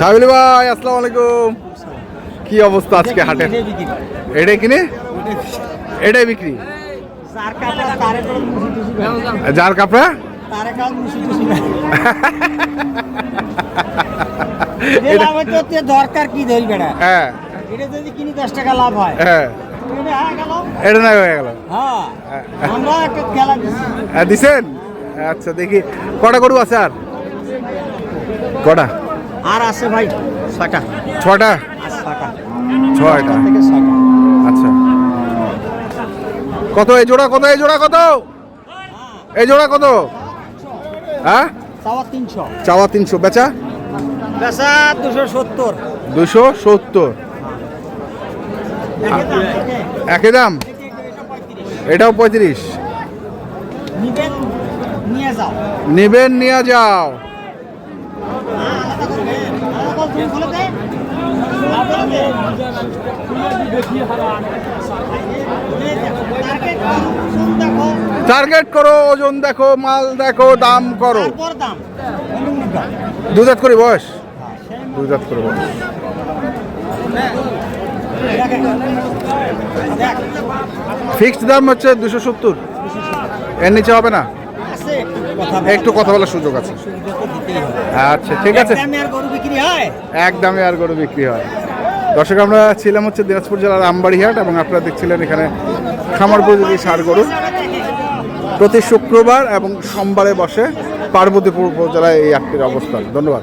সাবিলি ভাই আসসালামু আলাইকুম। কি অবস্থা আজকে হাটে এটাই কিনে? এটাই বিক্রি। যার কাপড়া দরকার কি হ্যাঁ। এটা যদি কিনি দশ টাকা লাভ হয়। হ্যাঁ। এটা হয়ে না হয়ে গেল? হ্যাঁ। হ্যাঁ দিছেন? আচ্ছা দেখি। কটা গরু আছে আর? কটা? আর আছে ভাই ছটা ছটা ছটা ছয়টা? থেকে আচ্ছা। কত এই জোড়া কত এই জোড়া কত? এই জোড়া কত? হ্যাঁ? চাওয়া তিনশো। চাওয়া তিনশো। বেচা? বেচা দুশো সত্তর। দুশো সত্তর। একই দাম। এটাও পঁয়ত্রিশ। নিবেন নিয়ে যাও নেবেন নিয়ে যাও আলাদা করবে আলাদা করে তুমি খুলে দে খুলে দে। টার্গেট করো, ওজন দেখো, মাল দেখো দাম করো অনুমোদিত। দুজাত করে বয়স দুজাত করে বয়স ফিক্সড দাম হচ্ছে দুশো সত্তর এর নিচে হবে না। একটু কথা বলার সুযোগ আছে। আচ্ছা ঠিক আছে। একদমই আর গরু বিক্রি হয়? এক দামে আর গরু বিক্রি হয়। দর্শক আমরা ছিলাম হচ্ছে দিনাজপুর জেলার আমবাড়িহাট এবং আপনারা দেখছিলেন এখানে খামার উপযোগী সার গরু। প্রতি শুক্রবার এবং সোমবারে বসে পার্বতীপুর উপজেলায় এই আটটির অবস্থান। ধন্যবাদ।